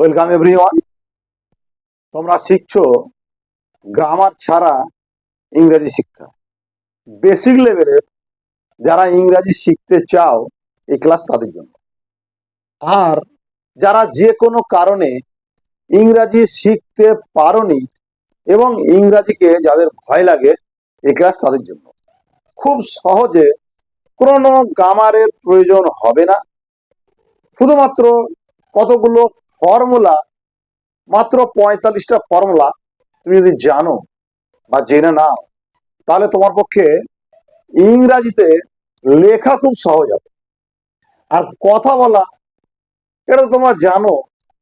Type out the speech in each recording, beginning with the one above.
Welcome everyone তোমরা শিখছো grammar ছাড়া ইংরেজি শিক্ষা। বেসিক লেভেলের যারা ইংরাজি শিখতে চাও, এই ক্লাস তাদের জন্য। আর যারা যে কোনো কারণে ইংরাজি শিখতে পারোনি এবং ইংরাজিকে যাদের ভয় লাগে, এই ক্লাস তাদের জন্য। খুব সহজে কোনো গ্রামারের প্রয়োজন হবে না। শুধুমাত্র কতগুলো ফর্মুলা, মাত্র পঁয়তাল্লিশটা ফর্মুলা তুমি যদি জানো বা জেনে নাও, তাহলে তোমার পক্ষে ইংরাজিতে লেখা খুব সহজ হবে। আর কথা বলা, এটা তোমরা জানো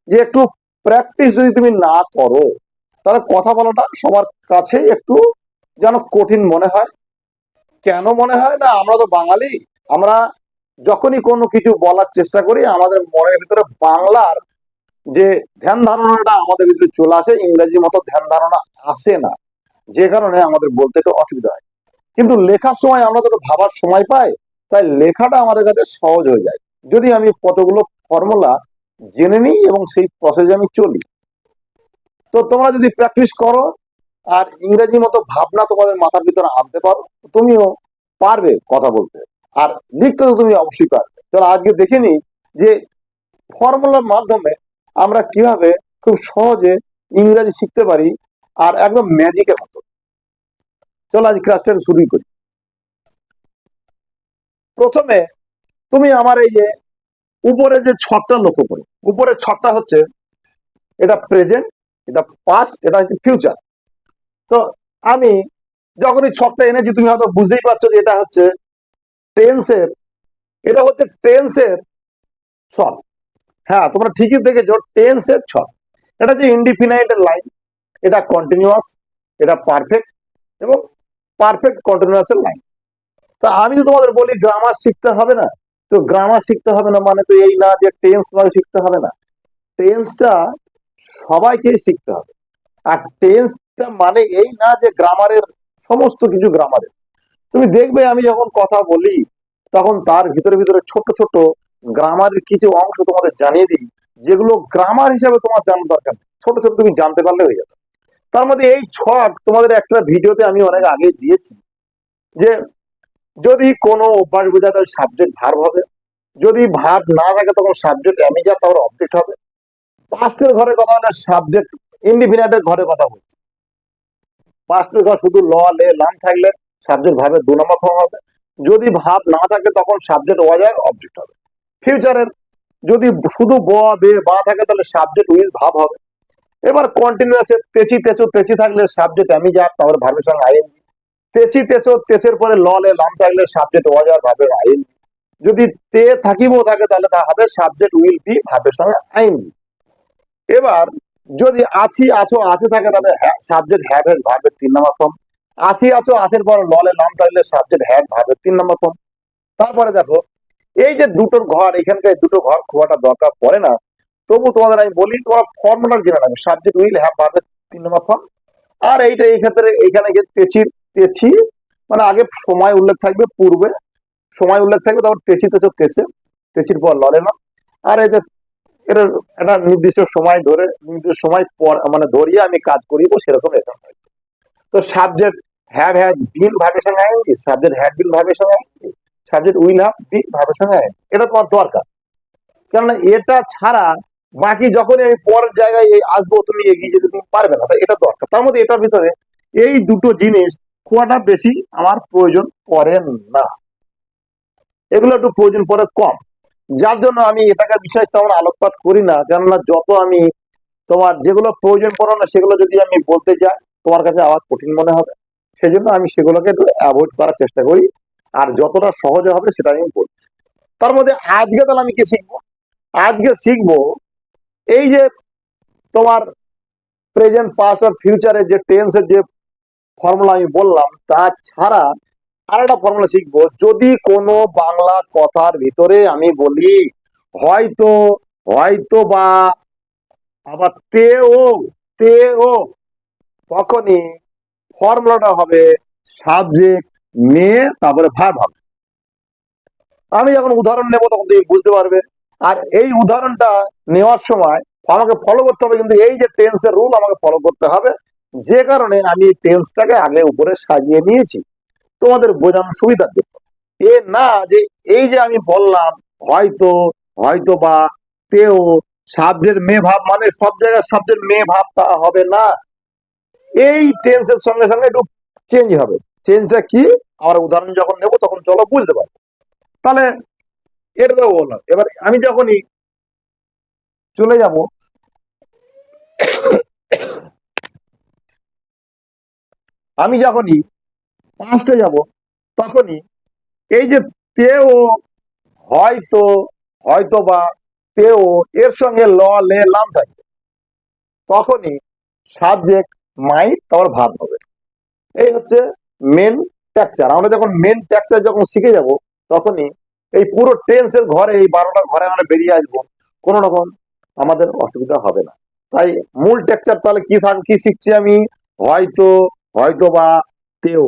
যে একটু প্র্যাকটিস যদি তুমি না করো, তাহলে কথা বলাটা সবার কাছে একটু যেন কঠিন মনে হয়। কেন মনে হয় না? আমরা তো বাঙালি, আমরা যখনই কোনো কিছু বলার চেষ্টা করি, আমাদের মনের ভিতরে বাংলার যে ধ্যান ধারণাটা আমাদের ভিতরে চলে আসে ইংরেজি মতো ধ্যান ধারণা আসে না। যে কারণে আমাদের বলতে একটু অসুবিধা হয়। কিন্তু লেখার সময় আমরা তো ভাবার সময় পাই, তাই লেখাটা আমাদের কাছে সহজ হয়ে যায়। যদি আমি কতগুলো ফর্মুলা জেনে নিই এবং সেই প্রসেসে আমি চলি। তো তোমরা যদি প্র্যাকটিস করো, আর ইংরেজি মতো ভাবনা তোমাদের মাথার ভিতরে আনতে পারো তুমিও পারবে কথা বলতে। আর লিখতে তো তুমি অবশ্যই পারবে। তাহলে আজকে দেখে নিই যে ফর্মুলার মাধ্যমে আমরা কীভাবে খুব সহজে ইংরেজি শিখতে পারি আর একদম ম্যাজিকের মতো। চলো আজ ক্লাসটা শুরুই করি। প্রথমে তুমি আমার এই যে উপরে যে ছকটা লক্ষ্য করো। উপরের ছকটা হচ্ছে এটা প্রেজেন্ট এটা পাস্ট এটা হচ্ছে ফিউচার তো আমি যখন এই ছকটা এনেছি, তুমি হয়তো বুঝতেই পারছ যে এটা হচ্ছে টেন্সের এটা হচ্ছে টেন্সের ছক হ্যাঁ তোমরা ঠিকই দেখেছ টেন্সের ছক। এটা যে ইনডিফিনাইটের লাইন এটা কন্টিনিউয়াস এটা পারফেক্ট এবং পারফেক্ট কন্টিনিউয়াসের লাইন তা আমি তো তোমাদের বলি গ্রামার শিখতে হবে না, তো গ্রামার শিখতে হবে না মানে তো এই না যে টেন্স মানে শিখতে হবে না। টেন্সটা সবাইকেই শিখতে হবে। আর টেন্সটা মানে এই না যে গ্রামারের সমস্ত কিছু গ্রামারের তুমি দেখবে আমি যখন কথা বলি, তখন তার ভিতরে ভিতরে ছোট ছোট গ্রামারের কিছু অংশ তোমাদের জানিয়ে দিই, যেগুলো গ্রামার হিসাবে তোমার জানার দরকার। ছোট ছোট তুমি জানতে পারলে হয়ে যাবে। তার মধ্যে এই ছক তোমাদের একটা ভিডিওতে আমি অনেক আগে দিয়েছি যে, যদি কোনো অভ্যাস বোঝা তাহলে সাবজেক্ট ভার্ব হবে, যদি ভার্ব না থাকে তখন সাবজেক্ট আমি যা তাহলে অবজেক্ট হবে। পাস্টের ঘরে কথা হলে সাবজেক্ট ইন্ডিফিনাইটের ঘরে কথা বলছি। পাস্টের ঘর শুধু ল, লে লাম থাকলে সাবজেক্ট ভাবে দু নম্বর ফর্ম হবে। যদি ভাব না থাকে তখন সাবজেক্ট ওয়াজার অবজেক্ট হবে। ফিউচারের যদি শুধু ব, বে, বা থাকে তাহলে সাবজেক্ট উইল ভাব হবে। এবার কন্টিনিউয়াস তেচি, তেচো, তেচি থাকলে সাবজেক্ট আমি যা তারপরে ভাবের সঙ্গে আইএনজি তেচি, তেচো, তেচের পরে ল লে লাম থাকলে সাবজেক্ট ওয়াজার ভাবের আইএনজি যদি তে থাকিবও থাকে তাহলে তা হবে সাবজেক্ট উইল বি ভাবের সঙ্গে আইএনজি এবার যদি আছি, আছো, আছে থাকে তাহলে সাবজেক্ট হ্যাভ এর ভাবের তিন নম্বর ফর্ম আছি, আছো, আছের পর ললে নাম থাকলে সাবজেক্ট হ্যাভ ভাবের তিন নম্বর ফর্ম তারপরে দেখো এই যে দুটোর ঘর, এখানকার দুটো ঘর খোয়াটা দরকার পড়ে না। তবু তোমাদের আমি বলি, তোমরা ফর্মুলা জেনে রাখবে সাবজেক্ট উইল হ্যাভ ভাবের তিন নম্বর ফর্ম আর এইটা এই ক্ষেত্রে এখানে তেচি তেচি মানে আগে সময় উল্লেখ থাকবে, পূর্বে সময় উল্লেখ থাকবে, তারপর তেচি তেচো তেচে তেচির পর ললে না আর এই যে এটা একটা নির্দিষ্ট সময় ধরে, নির্দিষ্ট সময় পর মানে ধরিয়ে আমি কাজ করিব, সেরকম এখানে তো সাবজেক্ট হ্যাভ হ্যাজ বিন ভাবের সঙ্গে সাবজেক্ট হ্যাড বিন ভাবের সঙ্গে সাবজেক্ট উইল হ্যাভ বিন ভাবের সঙ্গে এটা তোমার দরকার। কেননা এটা ছাড়া বাকি যখনই আমি পরের জায়গায় আসব, তুমি এগিয়ে যেতে তুমি পারবে না এটা দরকার। তার মধ্যে এটার ভিতরে এই দুটো জিনিস খুবটা বেশি আমার প্রয়োজন পড়ে না। এগুলো একটু প্রয়োজন পড়ে কম। যার জন্য আমি এটাকে বিষয় তেমন আলোকপাত করি না, কেননা যত আমি তোমার যেগুলো প্রয়োজন পড়ে না, সেগুলো যদি আমি বলতে যাই, তোমার কাছে আবার কঠিন মনে হবে। সেজন্য আমি সেগুলোকে একটু অ্যাভয়েড করার চেষ্টা করি। আর যতটা সহজে হবে সেটা আমি বলি তার মধ্যে আজকে তাহলে আমি কি শিখব? আজকে শিখব এই যে তোমার প্রেজেন্ট পাস আর ফিউচারের যে টেন্সের যে ফর্মুলা আমি বললাম, তা ছাড়া আর একটা ফর্মুলা শিখব। যদি কোনো বাংলা কথার ভিতরে আমি বলি, হয়তো হয়তো বা, আবার তে ও তে ও তখনই ফর্মুলাটা হবে সাবজেক্ট নিয়ে তারপরে ভাব হবে। আমি যখন উদাহরণ নেব তখন তুমি বুঝতে পারবে। আর এই উদাহরণটা নেওয়ার সময় আমাকে ফলো করতে হবে, কিন্তু এই যে টেন্সের রুল আমাকে ফলো করতে হবে, যে কারণে আমি টেন্সটাকে আগে উপরে সাজিয়ে নিয়েছি। তোমাদের বোঝানোর সুবিধার জন্য এ না যে এই যে আমি বললাম, হয়তো হয়তো বা, তেও সাবজেক্ট মেয়ে ভাব মানে সব জায়গায় সাবজেক্ট মেয়ে ভাব তা হবে না। এই টেন্সের সঙ্গে সঙ্গে একটু চেঞ্জ হবে। চেঞ্জটা কি? আমরা উদাহরণ যখন নেব, তখন চলো বুঝতে পারব। তাহলে এটা তো বললাম এবার আমি যখনই চলে যাব, আমি যখনই পাঁচটা যাব, তখনই এই যে তেও, হয়তো হয়তো বা তেও এর সঙ্গে ল, লে, লাম থাকবে। তখনই সাবজেক্ট মাইট তারপর ভাব হবে। এই হচ্ছে মেন ট্যাকচার আমরা যখন মেন ট্যাকচার যখন শিখে যাব, তখনই এই পুরো টেন্সের ঘরে, এই বারোটা ঘরে আমরা বেরিয়ে আসব, কোনো রকম আমাদের অসুবিধা হবে না। তাই মূল টেকচার তাহলে কি থাক, কি শিখছি আমি? হয়তো হয়তো বা তেও।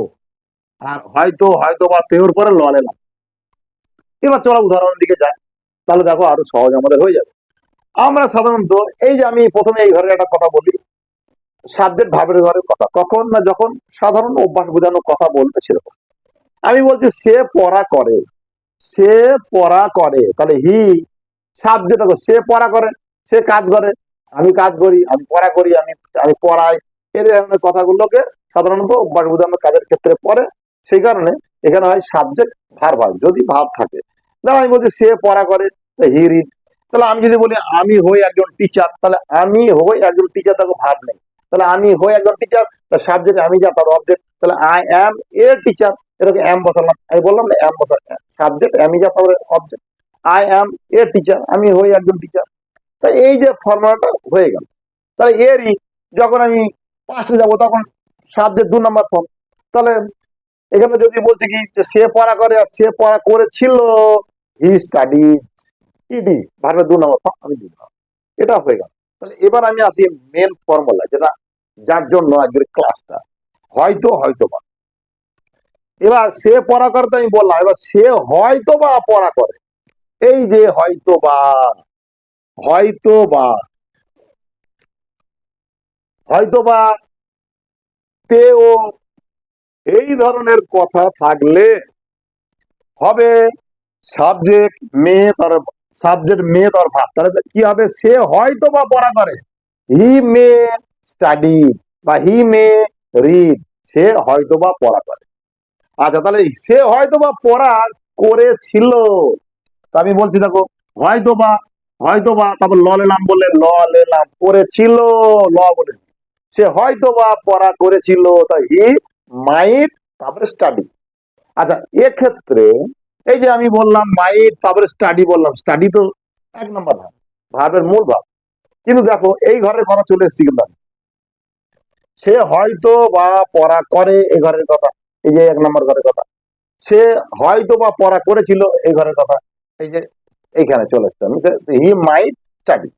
আর হয়তো হয়তো বা তেওর পরে ল এলাম এবার চলো উদাহরণ দিকে যাই। তাহলে দেখো আরও সহজ আমাদের হয়ে যাবে। আমরা সাধারণত এই যে আমি প্রথমে এই ঘরের একটা কথা বলি সাবজেক্ট ভাবের ঘরের কথা। কখন না যখন সাধারণ অভ্যাস বোঝানোর কথা বলতে সেরকম। আমি বলছি, সে পড়া করে, সে পড়া করে। তাহলে হি সাবজেক্ট সে পড়া করে, সে কাজ করে, আমি কাজ করি, আমি পড়া করি, আমি আমি পড়াই। এর কথাগুলোকে সাধারণত অভ্যাস বোঝানোর কাজের ক্ষেত্রে পড়ে। সেই কারণে এখানে হয় সাবজেক্ট ভার ভাব যদি ভাব থাকে। ধরো আমি বলছি, সে পড়া করে হি রিড তাহলে আমি যদি বলি, আমি হই একজন টিচার তাহলে আমি হই একজন টিচার দেখো ভাব নেই। তাহলে আমি হই একজন টিচার সাবজেক্ট আমি যা, তার অবজেক্ট তাহলে আই অ্যাম এ টিচার এটাকে এম বসালাম। আমি বললাম না এম বসাল সাবজেক্ট আমি যা তার object I am a teacher আমি হই একজন টিচার তা এই যে ফর্মুলাটা হয়ে গেল। তাহলে এরই যখন আমি পাঁচটা যাব, তখন সাবজেক্ট দু নম্বর ফর্ম তাহলে এখানে যদি বলছি কি, যে সে পড়া করে আর সে পড়া করেছিল হি স্টাডি ইডি ভার্বের দু নম্বর ফর্ম আমি দিলাম। এটা হয়ে গেল। তাহলে এবার আমি আসি মেন ফর্মুলা যেটা যার জন্য আজকের ক্লাসটা হয়তো হয়তো বা এবার সে পড়া করে তো আমি বললাম, এবার সে হয়তো বা পড়া করে। এই যে হয়তো বা হয়তো বা হয়তো বা তেও, এই ধরনের কথা থাকলে হবে সাবজেক্ট মেয়ে তার সাবজেক্ট মেয়ে ভাব তাহলে কি হবে? সে হয়তো বা পড়া করে। হি মে স্টাডি বা হি মে রিড। সে হয়তো বা পড়া করে। আচ্ছা তাহলে সে হয়তো বা পড়া করেছিল। তা আমি বলছি, দেখো, হয়তো বা হয়তো বা, তারপর ল লেলাম বললে, ল লেলাম করেছিল, ল বলে। সে হয়তো বা পড়া করেছিল, তাই হি মাইট, তারপরে স্টাডি। আচ্ছা এক্ষেত্রে এই যে আমি বললাম মাইট তারপরে স্টাডি বললাম। স্টাডি তো এক নম্বর ভাব, ভাবের মূল ভাব। কিন্তু দেখো, এই ঘরের কথা চলে এসেছি কিন্তু সে হয়তো বা পড়া করে এই ঘরের কথা, এই যে এক নম্বর ঘরের কথা। সে হয়তো বা পড়া করেছিল এই ঘরের কথা, এই যে এইখানে চলে এসছে হি মাইট স্টাডি।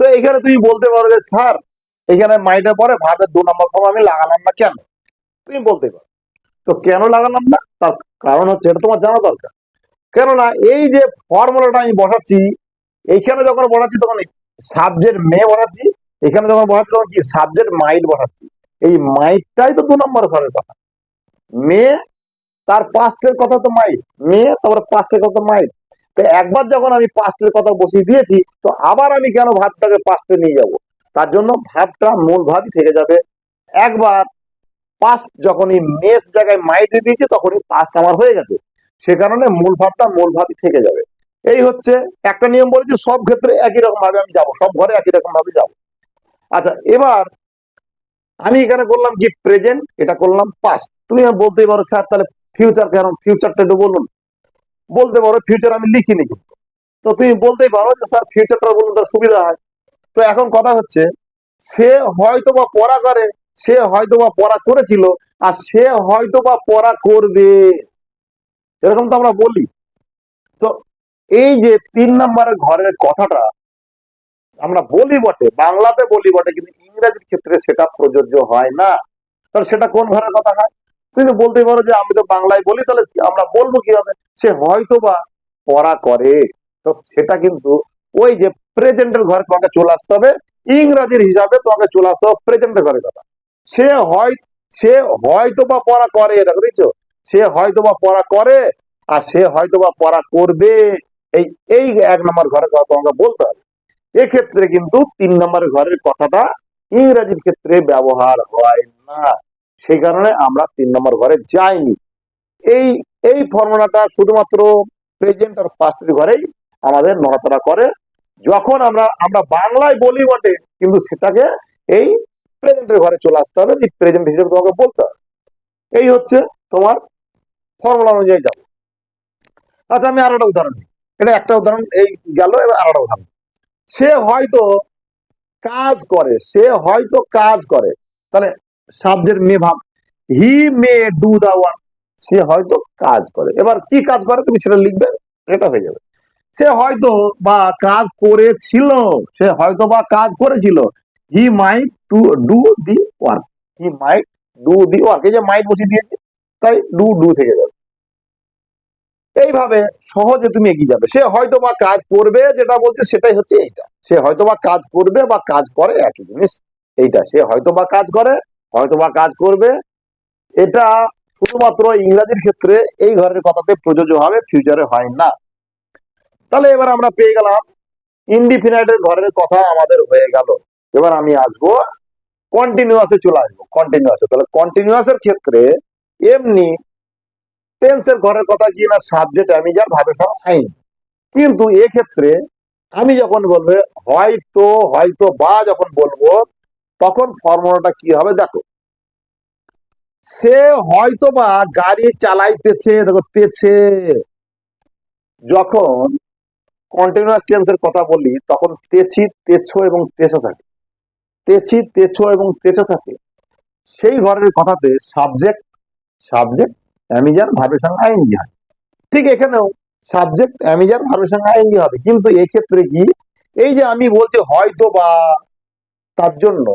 তো এইখানে তুমি বলতে পারো যে, স্যার এখানে মাইটের পরে ভাবের দু নম্বর ফর্ম আমি লাগালাম না কেন? তুমি বলতে পারো। তো কেন লাগালাম না? তার কারণ হচ্ছে এটা তোমার জানা দরকার। কেননা এই যে ফর্মুলাটা আমি বসাচ্ছি, এইখানে যখন বসাচ্ছি তখন সাবজেক্ট মে বসাচ্ছি, এখানে যখন বসাচ্ছি তখন কি সাবজেক্ট মাইট বসাচ্ছি। এই মাইটটাই তো দু নম্বর ঘরের কথা। মে, তার পাস্টের কথা তো মাইট মে, তারপরে পাস্টের কথা মাইট তো একবার যখন আমি পাস্টের কথা বসিয়ে দিয়েছি, তো আবার আমি কেন ভাবটাকে পাস্টে নিয়ে যাব? তার জন্য ভাবটা মূল ভাবই থেকে যাবে। একবার পাস্ট যখনই মেস জায়গায় মাই দিয়ে দিয়েছে, তখনই পাস্ট আমার হয়ে গেছে। সে কারণে মূল ভাবটা মূল ভাবই থেকে যাবে। এই হচ্ছে একটা নিয়ম বলেছি, সব ক্ষেত্রে একই রকম ভাবে আমি যাব, সব ঘরে একই রকম ভাবে যাব। আচ্ছা এবার আমি এখানে করলাম কি প্রেজেন্ট এটা করলাম পাস্ট তুমি বলতেই পারো, স্যার, তাহলে ফিউচার কেন ফিউচারটা একটু বলুন। বলতে পারো ফিউচার আমি লিখিনি কিন্তু। তো তুমি বলতেই পারো যে, স্যার ফিউচারটা বলুন তার সুবিধা হয়। তো এখন কথা হচ্ছে, সে হয়তো বা পড়া করে সে হয়তো বা পড়া করেছিল আর সে হয়তো বা পড়া করবে। এরকম তো আমরা বলি। তো এই যে তিন নম্বরের ঘরের কথাটা আমরা বলি বটে, বাংলাতে বলি বটে, কিন্তু ইংরেজির ক্ষেত্রে সেটা প্রযোজ্য হয় না। তাহলে সেটা কোন ঘরের কথা হয়? তুমি তো বলতেই পারো যে আমি তো বাংলায় বলি, তাহলে আমরা বলব কীভাবে? সে হয়তো বা পড়া করে। তো সেটা কিন্তু ওই যে প্রেজেন্টের ঘরে তোমাকে চলে আসতে হবে, ইংরাজির হিসাবে তোমাকে চলে আসতে হবে প্রেজেন্টের ঘরের কথা। সে হয় সে হয়তো বা পড়া করে, দেখো দেখছ? সে হয়তো বা পড়া করে, আর সে হয়তো বা পড়া করবে। এই এই এক নম্বর ঘরের কথা তোমাকে বলতে হবে। এক্ষেত্রে কিন্তু তিন নম্বর ঘরের কথাটা ইংরাজির ক্ষেত্রে ব্যবহার হয় না। সেই কারণে আমরা তিন নম্বর ঘরে যাইনি। এই এই ফর্মুলাটা শুধুমাত্র প্রেজেন্ট আর পাস্টের ঘরেই আমাদের নড়াচড়া করে। যখন আমরা আমরা বাংলায় বলি বটে, কিন্তু সেটাকে এই প্রেজেন্টের ঘরে চলে আসতে হবে প্রেজেন্ট হিসেবে তোমাকে বলতে হবে। এই হচ্ছে তোমার ফর্মুলা অনুযায়ী যাব আচ্ছা আমি আর একটা উদাহরণ এটা একটা উদাহরণ, এই গেল, এবার আর একটা উদাহরণ। সে হয়তো কাজ করে, সে হয়তো কাজ করে। তাহলে সাবজেক্ট মে ভাব, হি মে ডু দা ওয়ান সে হয়তো কাজ করে। এবার কি কাজ করে, তুমি সেটা লিখবে, এটা হয়ে যাবে। সে হয়তো বা কাজ করেছিল, সে হয়তো বা কাজ করেছিল। He might to do the work he might do the work এই যে মাইট বসিয়ে দিয়েছে, তাই ডু ডু থেকে যাবে। এইভাবে সহজে তুমি এগিয়ে যাবে। সে হয়তো বা কাজ করবে, যেটা বলছে সেটাই হচ্ছে এইটা। সে হয়তো বা কাজ করবে বা কাজ করে একই জিনিস, এইটা। সে হয়তো বা কাজ করে হয়তো বা কাজ করবে। এটা শুধুমাত্র ইংরাজির ক্ষেত্রে এই ঘরের কথাতে প্রযোজ্য হবে ফিউচারে হয় না। তাহলে এবার আমরা পেয়ে গেলাম ইনডিফিনাইটের ঘরের কথা আমাদের হয়ে গেল। এবার আমি আসব কন্টিনিউয়াসে চলে আসব কন্টিনিউয়াসে তাহলে কন্টিনিউয়াসের ক্ষেত্রে এমনি টেন্সের ঘরের কথা কি না সাবজেক্ট আমি যার ভাবে সব আইন কিন্তু এক্ষেত্রে আমি যখন বলবে, হয়তো হয়তো বা যখন বলব, তখন ফর্মুলাটা কি হবে দেখো। সে হয়তো বা গাড়ি চালাইতেছে, দেখো, তেছে। যখন কন্টিনিউয়াস টেন্সের কথা বলি, তখন তেছি, তেছো এবং তেছে থাকে। তেছি, তেছো এবং তেছে থাকে। সেই ঘরের কথাতে সাবজেক্ট সাবজেক্ট অ্যামিজার ভাবের সঙ্গে আইনজি হয় ঠিক এখানেও সাবজেক্ট অ্যামিজার ভাবের সঙ্গে আইনজি হবে। কিন্তু এক্ষেত্রে কি এই যে আমি বলছি হয়তো বা তার জন্য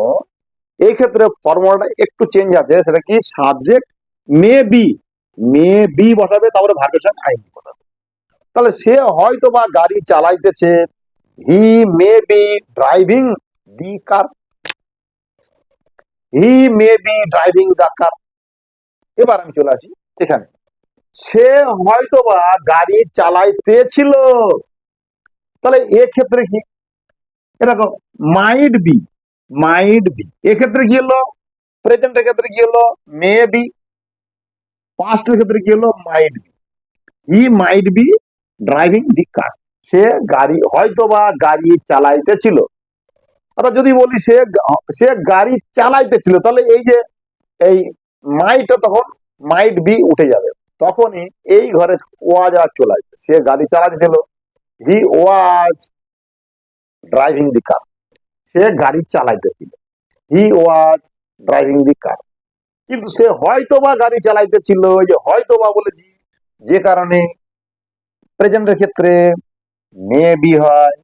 এই ক্ষেত্রে ফর্মুলাটা একটু চেঞ্জ আছে। সেটা কি? Subject may be may be বসাবে, তারপরে ভাবের সঙ্গে আইনজি বসাবে। তাহলে সে হয়তো বা গাড়ি চালাইতেছে he may be driving the car he may be driving the car এবার আমি চলে আসি এখানে। সে হয়তো বা গাড়ি চালাইতেছিল। তাহলে এক্ষেত্রে কি? এরকম মাইট বি মাইট বি এক্ষেত্রে কি হলো? প্রেজেন্টের ক্ষেত্রে কি হলো? মে বি পাস্টের ক্ষেত্রে কি হলো? Might be he might be driving the car সে গাড়ি হয়তো বা গাড়ি চালাইতেছিল। অর্থাৎ যদি বলি সে সে গাড়ি চালাইতেছিল, তাহলে এই যে, এই মাইটা তখন মাইট বি উঠে যাবে। তখনই এই ঘরে ওয়াজ আর চলে সে গাড়ি চালাতেছিল, হি ওয়াজ ড্রাইভিং দি কার। সে গাড়ি চালাইতেছিল, হি ওয়াজ ড্রাইভিং দি কার। কিন্তু সে হয়তো বা গাড়ি চালাইতেছিল, ওই যে হয়তো বা বলেছি, যে কারণে প্রেজেন্টের ক্ষেত্রে মে বি হয়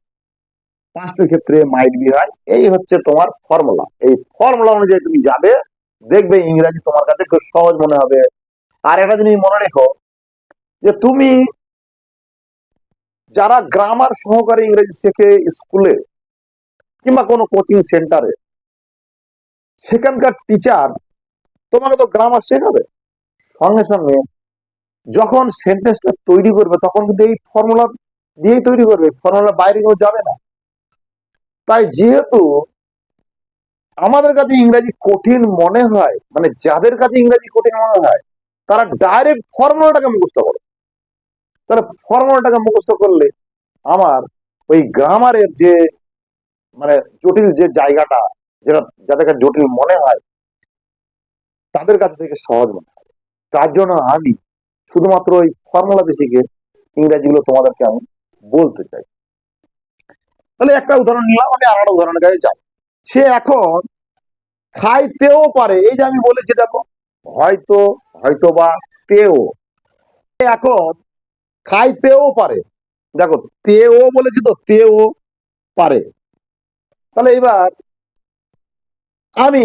পাঁচটার ক্ষেত্রে মাইট বি হয় এই হচ্ছে তোমার ফর্মুলা এই ফর্মুলা অনুযায়ী তুমি যাবে, দেখবে ইংরাজি তোমার কাছে খুব সহজ মনে হবে। আর একটা জিনিস মনে রেখো, যে তুমি যারা গ্রামার সহকারে ইংরেজি শেখে স্কুলে কিংবা কোনো কোচিং সেন্টারে সেখানকার টিচার তোমাকে তো গ্রামার শেখাবে। সঙ্গে সঙ্গে যখন সেন্টেন্সটা তৈরি করবে, তখন কিন্তু এই ফর্মুলা দিয়েই তৈরি করবে। ফর্মুলা বাইরে কেউ যাবে না। তাই যেহেতু আমাদের কাছে ইংরেজি কঠিন মনে হয় মানে যাদের কাছে ইংরেজি কঠিন মনে হয়, তারা ডাইরেক্ট ফর্মুলাটাকে মুখস্থ করে। তারা ফর্মুলাটাকে মুখস্থ করলে আমার ওই গ্রামারের যে মানে জটিল যে জায়গাটা, যেটা যাদের কাছে জটিল মনে হয়, তাদের কাছে থেকে সহজ মনে হয়। তার জন্য আমি শুধুমাত্র ওই ফর্মুলা শিখে ইংরেজিগুলো তোমাদেরকে আমি বলতে চাই। তাহলে একটা উদাহরণ নিলাম, আমি আর একটা উদাহরণের কাছে যাই। সে এখন খাইতেও পারে, এই যে আমি বলেছি দেখো, হয়তো হয়তো বা তেও এখন খাইতেও পারে। দেখো তেও বলেছি তো তেও পারে। তাহলে এবার আমি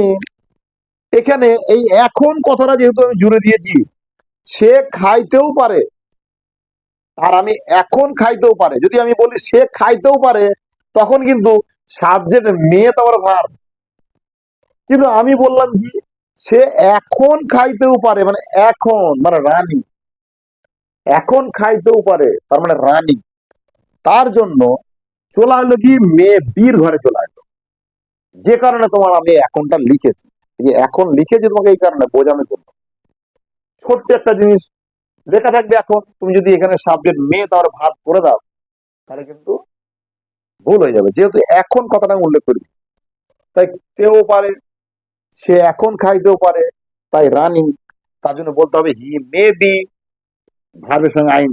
এখানে এই এখন কথাটা যেহেতু আমি জুড়ে দিয়েছি, সে খাইতেও পারে। আর আমি এখন খাইতেও পারে। যদি আমি বলি সে খাইতেও পারে তখন কিন্তু সাবজেক্ট মেয়ে তোমার ভার কিন্তু আমি বললাম কি, সে এখন খাইতেও পারে মানে এখন মানে রানী। এখন খাইতেও পারে, তার মানে রানী। তার জন্য চলে আসলো কি, মেয়ে বীর ঘরে চলে আসলো যে কারণে তোমার আমি এখনটা লিখেছি। এখন লিখেছি তোমাকে এই কারণে বোঝানোর জন্য ছোট্ট একটা জিনিস, লেখা থাকবে এখন। তুমি যদি এখানে সাবজেক্ট মেয়ে তার ভাগ করে দাও, তাহলে কিন্তু ভুল হয়ে যাবে। যেহেতু এখন কথাটা আমি উল্লেখ করি তাই কেউ পারে, সে এখন খাইতেও পারে, তাই রানিং তার জন্য বলতে হবে হি মে বি ভার্বের সঙ্গে আইন।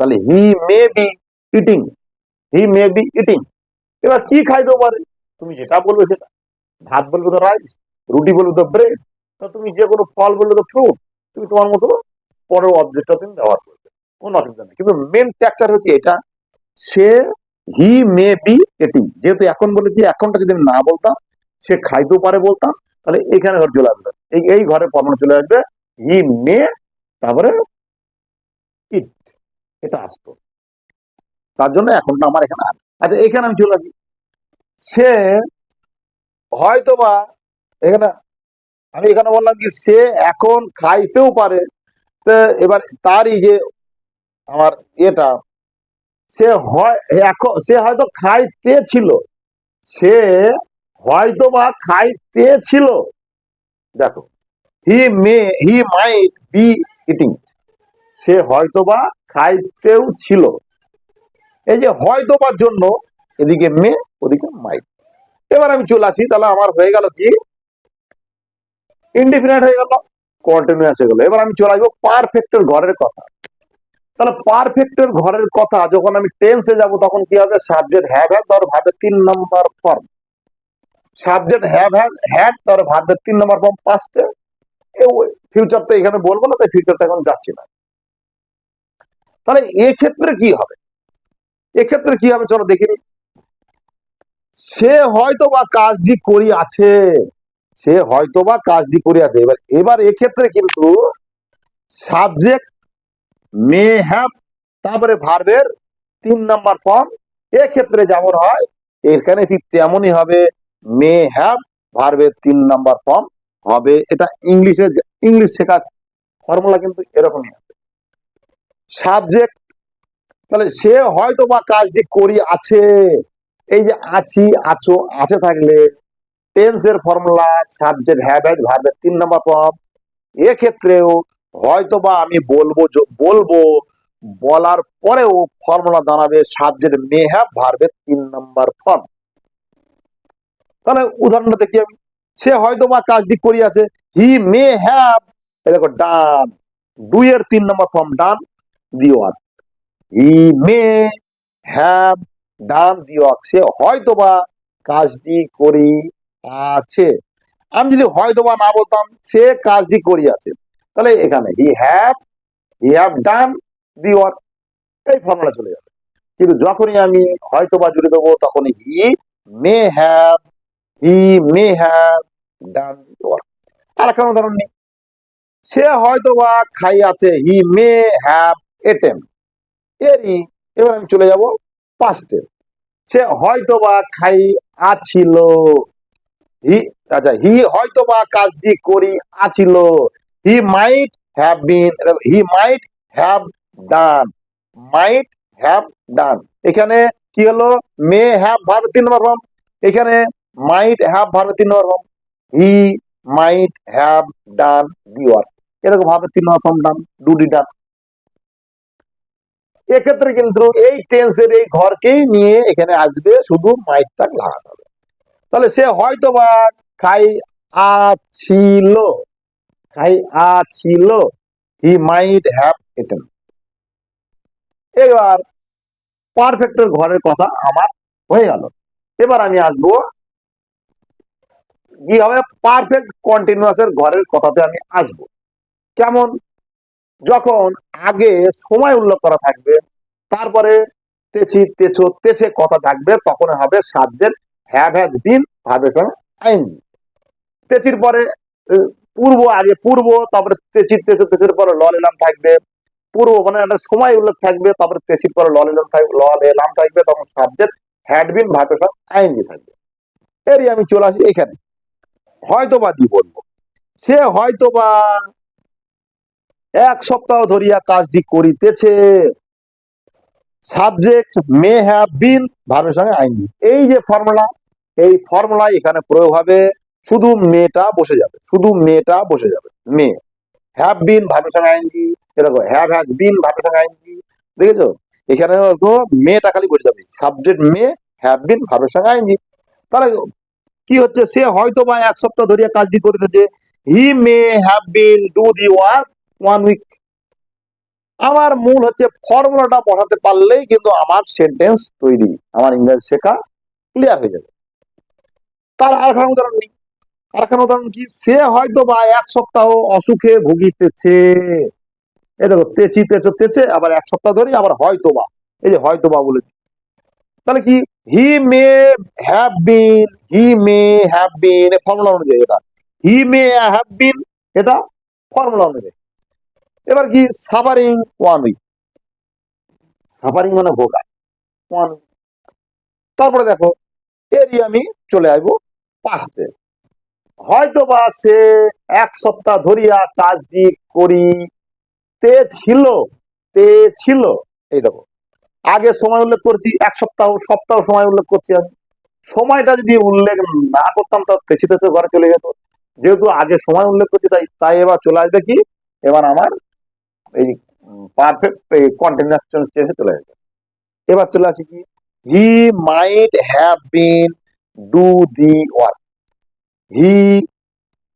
তাহলে he may be eating he may be eating এবার কি খাইতেও পারে? তুমি যেটা বলবে সেটা। ভাত বলবে তো রাইস রুটি বলবে তো ব্রেড তুমি যে কোনো ফল বলবে তো ফ্রুট তুমি তোমার মতো পরের অবজেক্টটা তুমি ব্যবহার করবে। কোনো অসুবিধা নেই। কিন্তু মেন ট্যাকচার হচ্ছে এটা। সে হি মে বি এটিং যেহেতু এখন বলেছি এখনটা যদি আমি না বলতাম, সে খাইতেও পারে বলতাম, তাহলে এখানে ঘর চলে আসবে। এই এই ঘরে ফর্মুলা চলে আসবে হি মে তারপরে ইট এটা আসতো। তার জন্য এখনটা আমার এখানে আর আচ্ছা এখানে আমি চলে আসি। সে হয়তো বা এখানে, আমি এখানে বললাম কি, সে এখন খাইতেও পারে। এবার তারই যে আমার এটা সে হয়, এখন সে হয়তো খাইতে ছিল সে হয়তো বা খাইতে ছিল দেখো, হি মে, হি মাইট বি ইটিং। সে হয়তো বা খাইতেও ছিল এই যে হয়তো বা জন্য, এদিকে মে, ওদিকে মাইট। এবার আমি চলে আসি, তাহলে আমার হয়ে গেল কি? ইনডিফিনাইট হয়ে গেল কন্টিনিউয়াস হয়ে গেল। এবার আমি চলে আসব পারফেক্টের ঘরের কথা। তাহলে পারফেক্টের ঘরের কথা, যখন আমি টেন্সে যাব, তখন কি হবে? সাবজেক্ট হ্যাভ হ্যাভ ধর ভাবে তিন number form subject have have had ধর ভাবে তিন নম্বর ফর্ম পাঁচটে ফিউচার তো এখানে বলব না, তাই ফিউচারটা এখন যাচ্ছি না। তাহলে এক্ষেত্রে কি হবে? এক্ষেত্রে কি হবে? চলো দেখি সে হয়তো বা কাজটি করি আছে সে হয়তো বা কাজটি করি আছে এবার এবার এক্ষেত্রে কিন্তু সাবজেক্ট মে হ্যাভ তারপরে ভার্বের তিন নাম্বার ফর্ম এক্ষেত্রে যেমন হয়, এখানে ঠিক তেমনই হবে মে হ্যাভ ভার্বের তিন নাম্বার ফর্ম হবে। এটা ইংলিশে, ইংলিশ শেখার ফর্মুলা কিন্তু এরকমই সাবজেক্ট তাহলে সে হয়তো বা কাজটি করি আছে। এই যে আছি, আছো, আছে থাকলে টেন্সের ফর্মুলা সাবজেক্ট হ্যাভ হ্যাজ ভার্বের তিন নাম্বার ফর্ম এক্ষেত্রেও হয়তো বা আমি বলব বলব, বলার পরেও ফর্মুলা দাঁড়াবে, সাবজেক্ট মে হ্যাভ ভার্বের তিন নাম্বার ফর্ম। তাহলে উদাহরণটা দেখি আমি। সে হয়তো বা কাজটি করিয়াছে, হি মে হ্যাভ দেখো, ডান। দুইয়ের তিন number form, done the work he may have, done the work সে হয়তো বা কাজটি করি আছে আমি যদি হয়তো বা না বলতাম, সে কাজটি করিয়াছে। তাহলে এখানে he have he have done the work এই ফর্মুলা চলে যাবে। কিন্তু যখনই আমি হয়তো বা জুড়ে দেবো তখন he may have he may have done work আর একটা উদাহরণ নেই সে হয়তো বা খাই আছে হি মে হ্যাভ এটেম এরই, এবার আমি চলে যাব পাস্টে সে হয়তো বা খাই আছিল। হি আচ্ছা হি হয়তো বা কাজটি করি আছিল। He might have been he might have done might have done এখানে কি হলো? মে হ্যাভ ভার্ব তিন নম্বর ফর্ম এখানে মাইট হ্যাভ ভার্ব তিন number form he might have done the work এরকম ভাবে তিন নম্বর ফর্ম ডান ডুডি ডান এক্ষেত্রে কিন্তু এই টেন্সের এই ঘরকেই নিয়ে এখানে আসবে, শুধু মাইটটা লাগাতে হবে। তাহলে সে হয়তো বা খাই আছিল খাই আছিল হি মাইট হ্যাভ এটেন এবার পারফেক্টের ঘরের কথা আমার হয়ে গেল। এবার আমি আসব কি হবে? পারফেক্ট কন্টিনিউয়াসের ঘরের কথাতে আমি আসব। কেমন? যখন আগে সময় উল্লেখ করা থাকবে, তারপরে তেচি তেছো, তেছে কথা থাকবে, তখন হবে সাবজেক্ট হ্যাভ হ্যাজ বিন ভার্বের সঙ্গে আইন। তেচির পরে পূর্ব, আগে পূর্ব, তারপরে তেচির তেছো তেচির পরে লল এলাম থাকবে। পূর্ব মানে একটা সময় উল্লেখ থাকবে, তারপরে তেচির পরে লল এলাম থাকবে লল এলাম থাকবে, তখন সাবজেক্ট হ্যাড বিন ভাতের আইনজি থাকবে। এরই আমি চলে আসি এখানে। হয়তো বা দি বলব? সে হয়তো বা এক সপ্তাহ ধরিয়া কাজটি করিতেছে। সাবজেক্ট মে হ্যাভ বিন ভার্বের সঙ্গে আইনজি এই যে ফর্মুলা এই ফর্মুলা এখানে প্রয়োগ হবে। শুধু মেয়েটা বসে যাবে, শুধু মেয়েটা বসে যাবে, মেয়ে। হ্যাভ বিন ভার্বের সঙ্গে আইনজি এরকম হ্যাভ হ্যাভ বিন ভার্বের সঙ্গে আইনজি দেখেছ? এখানে মেটা খালি বসে যাবে সাবজেক্ট মে হ্যাভ বিন ভার্বের সঙ্গে আইনজি তাহলে কি হচ্ছে? সে হয়তো বা এক সপ্তাহ ধরিয়া কাজটি করিতেছে he may have been do the work one week আমার মূল হচ্ছে ফর্মুলাটা বসাতে পারলেই কিন্তু আমার সেন্টেন্স তৈরি, আমার ইংরেজি শেখা ক্লিয়ার হয়ে যাবে। তার আরেকখানা উদাহরণ নেই। আরেকখানা উদাহরণ কি? সে হয়তো বা এক সপ্তাহ অসুখে ভুগিতেছে। এই দেখো, তেচি তেচো তেচে, আবার এক সপ্তাহ ধরে আবার হয়তো বা এই যে হয়তো বা বলে তাহলে কি? He may have been, he may have been formula অনুযায়ী এটা। হি মে হ্যাভ বিন, এটা ফর্মুলা অনুযায়ী। এবার কি? সাফারিং ওয়ান উইক সাফারিং মানে ভোগা ওয়ান তারপরে দেখো, এরই আমি চলে আসব পাঁচটে হয়তো বা সে এক সপ্তাহ ধরিয়া কাজটি করিতে ছিল, তে ছিল। এই দেখো, আগে সময় উল্লেখ করছি, এক সপ্তাহ সপ্তাহ সময় উল্লেখ করছি আমি। সময়টা যদি উল্লেখ না করতাম তার তেছে ঘরে চলে যেত। যেহেতু আগে সময় উল্লেখ করছি, তাই তাই এবার চলে আসবে কি? এবার আমার এই পারফেক্ট কন্টিনিউয়াস টেন্সে চলে আসবে। এবার চলে আসি কি? He might have been do the work he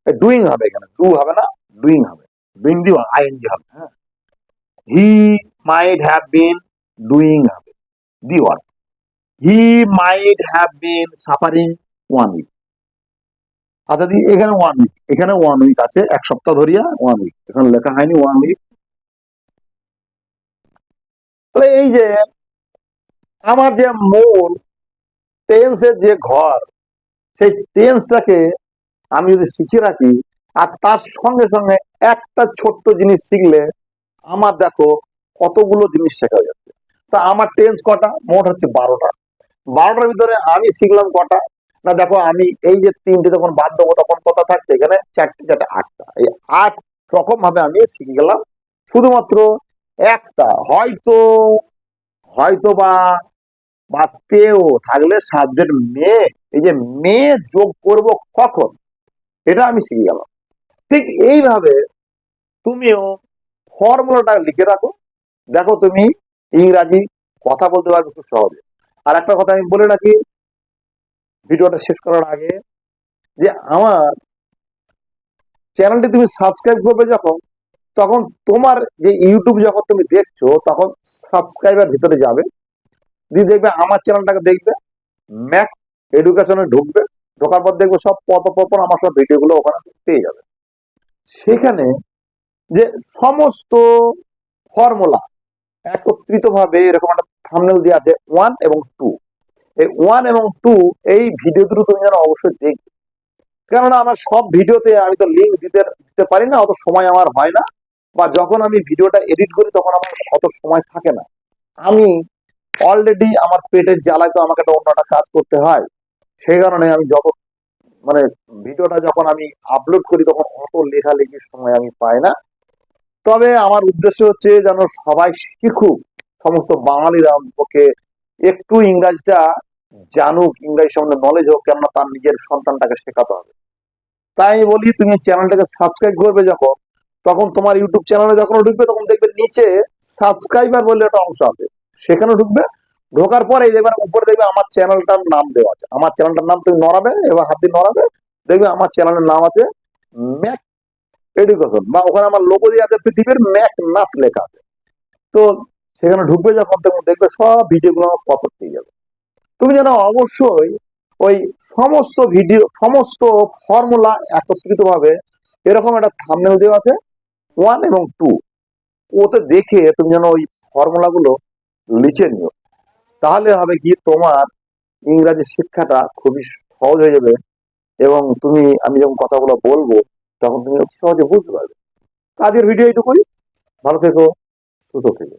doing হবে এখানে। ডু হবে না ডুইং হবে। ডুইং দি আইএনজি হবে হ্যাঁ। হি মাইট হ্যাভ বিন ডুইং হবে। The work he might have been suffering one week আচ্ছা দি, এখানে ওয়ান উইক এখানে ওয়ান উইক আছে, এক সপ্তাহ ধরিয়া ওয়ান উইক এখানে লেখা হয়নি ওয়ান উইক তাহলে এই যে, আমার যে মূল টেন্সের যে ঘর, সেই টেন্সটাকে আমি যদি শিখে রাখি, আর তার সঙ্গে সঙ্গে একটা ছোট্ট জিনিস শিখলে, আমার দেখো কতগুলো জিনিস শেখা যাচ্ছে তা আমার টেন্স কটা? মোট হচ্ছে বারোটা। বারোটার ভিতরে আমি শিখলাম কটা? না দেখো, আমি এই যে তিনটে যখন বাদ দেবো তখন কথা থাকছে। এখানে চারটে চারটে, আটটা। এই আট রকম ভাবে আমি শিখে গেলাম। শুধুমাত্র একটা, হয়তো হয়তো বা বা থাকলে সাবজেক্ট মেয়ে এই যে মেয়ে যোগ করব কখন? এটা আমি শিখে গেলাম। ঠিক এইভাবে তুমিও ফর্মুলাটা লিখে রাখো। দেখো তুমি ইংরাজি কথা বলতে পারবে খুব সহজে। আর একটা কথা আমি বলে রাখি, ভিডিওটা শেষ করার আগে, যে আমার চ্যানেলটি তুমি সাবস্ক্রাইব করবে যখন, তখন তোমার যে ইউটিউব যখন তুমি দেখছ, তখন সাবস্ক্রাইবার ভিতরে যাবে। দিয়ে দেখবে আমার চ্যানেলটাকে দেখবে ম্যাক এডুকেশনে ঢুকবে। ঢোকার পর দেখব সব পর পর পর আমার সব ভিডিওগুলো ওখানে পেয়ে যাবে। সেখানে যে সমস্ত ফর্মুলা একত্রিত ভাবে এরকম একটা থামনেল দেওয়া আছে ওয়ান এবং টু এই ওয়ান এবং টু এই ভিডিও দুটো তুমি যেন অবশ্যই দেখবে। কেননা আমার সব ভিডিওতে আমি তো লিঙ্ক দিতে দিতে পারি না, অত সময় আমার হয় না। বা যখন আমি ভিডিওটা এডিট করি তখন আমার অত সময় থাকে না। আমি অলরেডি আমার পেটের জ্বালায় তো আমাকে একটা অন্য একটা কাজ করতে হয়। সেই কারণে আমি যত মানে ভিডিওটা যখন আমি আপলোড করি, তখন অত লেখালেখির সময় আমি পাই না। তবে আমার উদ্দেশ্য হচ্ছে যেন সবাই শিখুক। সমস্ত বাঙালিরা পক্ষে একটু ইংরাজিটা জানুক, ইংরাজি সম্বন্ধে নলেজ হোক, কেননা তার নিজের সন্তানটাকে শেখাতে হবে। তাই বলি, তুমি চ্যানেলটাকে সাবস্ক্রাইব করবে যখন, তখন তোমার ইউটিউব চ্যানেলে যখন ঢুকবে, তখন দেখবে নিচে সাবস্ক্রাইবার বলে একটা অংশ আছে। সেখানে ঢুকবে ঢোকার পরে এবার উপরে দেখবে আমার চ্যানেলটার নাম দেওয়া আছে। আমার চ্যানেলটার নাম তুমি নড়াবে, এবার হাত দিয়ে নড়াবে, দেখবে আমার চ্যানেলের নাম আছে ম্যাক এডুকেশন বা ওখানে আমার লোগো দিয়ে আছে পৃথিবীর ম্যাক নাথ লেখা আছে। তো সেখানে ঢুকবে যখন, তখন দেখবে সব ভিডিওগুলো আমার পপ পেয়ে যাবে। তুমি যেন অবশ্যই ওই সমস্ত ভিডিও, সমস্ত ফর্মুলা একত্রিত ভাবে এরকম একটা থামনেল দেওয়া আছে ওয়ান এবং টু ওতে দেখে তুমি যেন ওই ফর্মুলাগুলো লিখে নিও। তাহলে হবে কি? তোমার ইংরাজি শিক্ষাটা খুবই সহজ হয়ে যাবে এবং তুমি, আমি যখন কথাগুলো বলব, তখন তুমি সহজে বুঝতে পারবে। আজকের ভিডিও এইটুকুই। ভালো থেকো, সুস্থ থেকো।